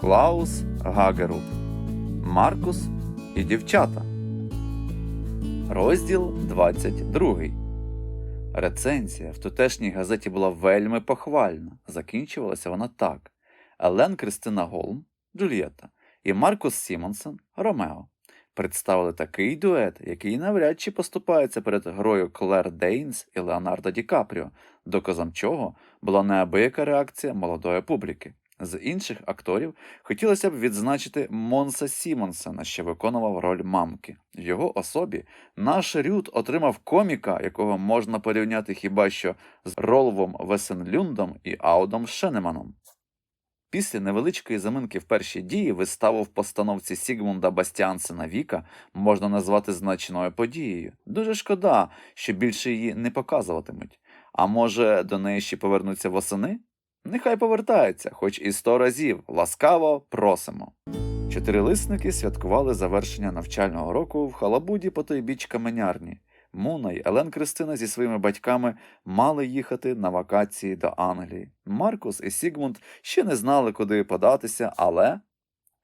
Клаус Гагерут, Маркус і дівчата. Розділ 22. Рецензія в тутешній газеті була вельми похвальна. Закінчувалася вона так: Елен Кристина Голм, Джульєта і Маркус Сімонсен Ромео представили такий дует, який навряд чи поступається перед грою Клер Дейнс і Леонардо Ді Капріо, доказом чого була неабияка реакція молодої публіки. З інших акторів хотілося б відзначити Монса Сімонсена, що виконував роль мамки. В його особі наш Рют отримав коміка, якого можна порівняти хіба що з Ролвом Весенлюндом і Аудом Шенеманом. Після невеличкої заминки в першій дії виставу в постановці Сігмунда Бастіансена Віка можна назвати значною подією. Дуже шкода, що більше її не показуватимуть. А може, до неї ще повернуться восени? Нехай повертаються, хоч і сто разів. Ласкаво просимо. Чотирилисники святкували завершення навчального року в халабуді по той біч каменярні. Муна й Елен Кристина зі своїми батьками мали їхати на вакації до Англії. Маркус і Сігмунд ще не знали, куди податися, але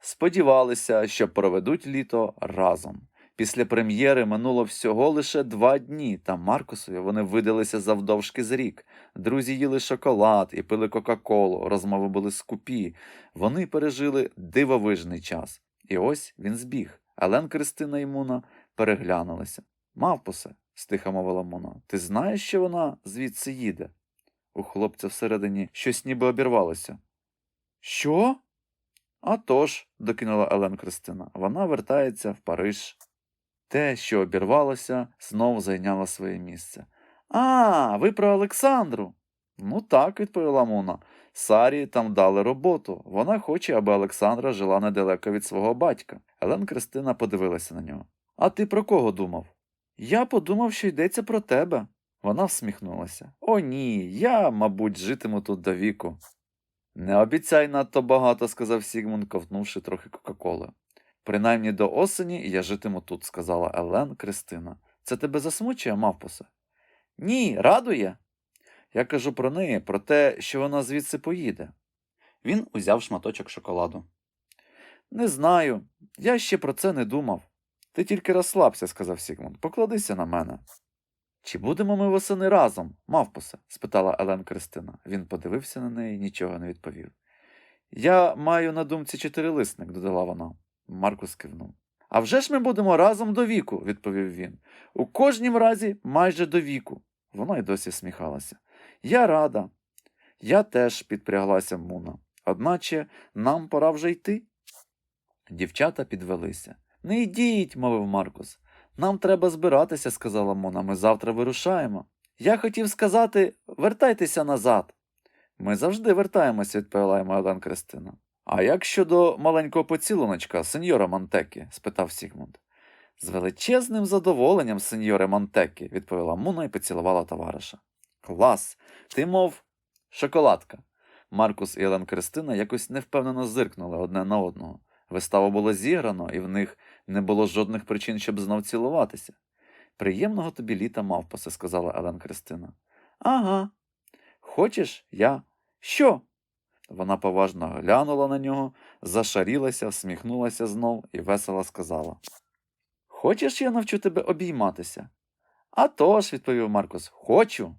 сподівалися, що проведуть літо разом. Після прем'єри минуло всього лише два дні, та Маркусові вони видалися завдовжки з рік. Друзі їли шоколад і пили Кока-Колу, розмови були скупі. Вони пережили дивовижний час. І ось він збіг. Елен Кристина і Муна переглянулися. Мавпусе, стиха мовила Муна, ти знаєш, що вона звідси їде? У хлопця всередині щось ніби обірвалося. Що? «А тож», – докинула Елен Кристина, вона вертається в Париж. Те, що обірвалося, знов зайняло своє місце. А, ви про Олександру? Ну так, відповіла Муна. Сарі там дали роботу. Вона хоче, аби Олександра жила недалеко від свого батька. Елен Кристина подивилася на нього. А ти про кого думав? Я подумав, що йдеться про тебе. Вона всміхнулася. О, ні, я, мабуть, житиму тут до віку. Не обіцяй надто багато, сказав Сігмунд, ковтнувши трохи Кока-Коли. Принаймні до осені я житиму тут, сказала Елен Кристина. Це тебе засмучує, мавпусе? Ні, радує. Я кажу про неї, про те, що вона звідси поїде. Він узяв шматочок шоколаду. Не знаю, я ще про це не думав. Ти тільки розслабся, сказав Сігмунд. Покладися на мене. Чи будемо ми восени разом, мавпусе? спитала Елен Кристина. Він подивився на неї, нічого не відповів. Я маю на думці чотирилисник, додала вона. Маркус кивнув. А вже ж ми будемо разом до віку, відповів він. У кожнім разі майже до віку. Вона й досі сміхалася. Я рада. Я теж підпряглася Муна. Одначе нам пора вже йти. Дівчата підвелися. Не йдіть, мовив Маркус. Нам треба збиратися, сказала Мона. Ми завтра вирушаємо. Я хотів сказати вертайтеся назад. Ми завжди вертаємося, відповіла Елен Кристина. А як щодо маленького поцілуночка, сеньора Монтекі? спитав Сігмунд. З величезним задоволенням, сеньоре Монтекі, відповіла Муна і поцілувала товариша. Клас! Ти мов шоколадка. Маркус і Елен Кристина якось невпевнено зиркнули одне на одного. Вистава було зіграно, і в них не було жодних причин, щоб знов цілуватися. Приємного тобі літа, мавпосе, сказала Елен Кристина. Ага. Хочеш, я? Що? Вона поважно глянула на нього, зашарілася, всміхнулася знов і весело сказала. Хочеш, я навчу тебе обійматися? «А тож», – відповів Маркус, хочу.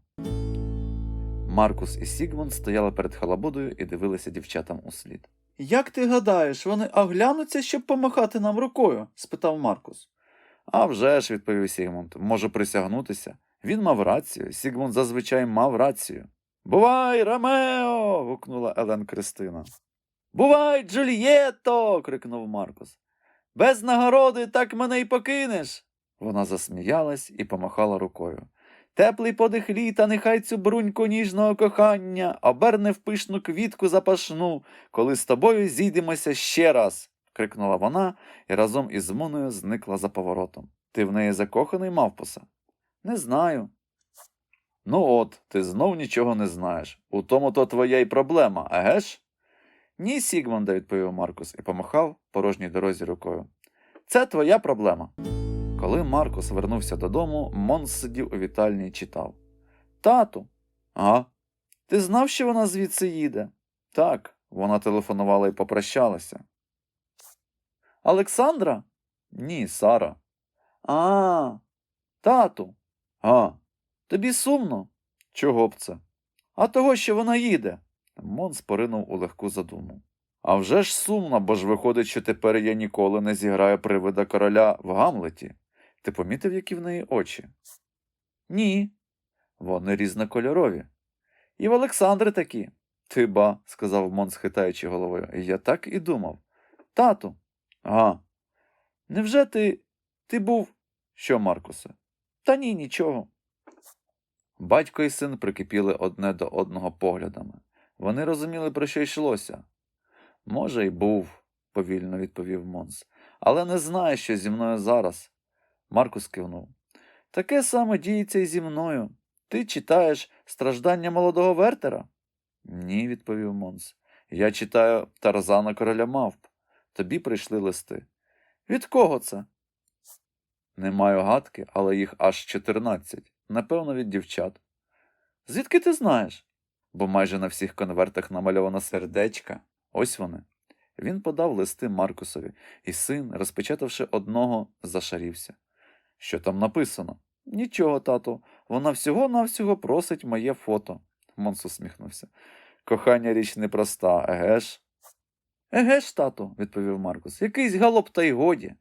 Маркус і Сігмунд стояли перед халабудою і дивилися дівчатам у слід. Як ти гадаєш, вони оглянуться, щоб помахати нам рукою? спитав Маркус. «А вже ж», – відповів Сігмунд, може присягнутися. Він мав рацію, Сігмунд зазвичай мав рацію. Бувай, Ромео. гукнула Елен Кристина. Бувай, Джульєтто. крикнув Маркус. Без нагороди так мене й покинеш. Вона засміялась і помахала рукою. Теплий подих літа, нехай цю бруньку ніжного кохання оберне в пишну квітку запашну, коли з тобою зійдемося ще раз. крикнула вона і разом із Муною зникла за поворотом. Ти в неї закоханий, мавпуса? Не знаю. Ну от, ти знов нічого не знаєш. У тому то твоя й проблема, еге ж? Ні, Сігмунда, відповів Маркус і помахав порожній дорозі рукою. Це твоя проблема. Коли Маркус вернувся додому, Монс сидів у вітальні і читав. Тату. А? Ти знав, що вона звідси їде? Так, Вона телефонувала і попрощалася. Олександра? Ні, Сара. А, тату. А, тобі сумно? Чого б це? А того, що вона їде. Монс поринув у легку задуму. А вже ж сумно, бо ж виходить, що тепер я ніколи не зіграю привида короля в Гамлеті. Ти помітив, які в неї очі? Ні. Вони різнокольорові. І в Олександри такі. Ти ба, сказав Монс, хитаючи головою. Я так і думав. Тату. А. Невже ти. ти був. Що, Маркусе? Та ні, нічого. Батько і син прикипіли одне до одного поглядами. Вони розуміли, про що йшлося. Може, й був, повільно відповів Монс, але не знає, що зі мною зараз. Маркус кивнув. Таке саме діється і зі мною. Ти читаєш страждання молодого Вертера? Ні, відповів Монс. Я читаю Тарзана короля мавп. Тобі прийшли листи. Від кого це? Не маю гадки, але їх аж чотирнадцять. Напевно, від дівчат. Звідки ти знаєш? Бо майже на всіх конвертах намальовано сердечка. Ось вони. Він подав листи Маркусові, і син, розпечатавши одного, зашарівся. Що там написано? Нічого, тату. Вона всього-навсього просить моє фото. Монс усміхнувся. Кохання річ непроста, еге ж? Еге ж, тату, відповів Маркус. Якийсь галоп та й годі.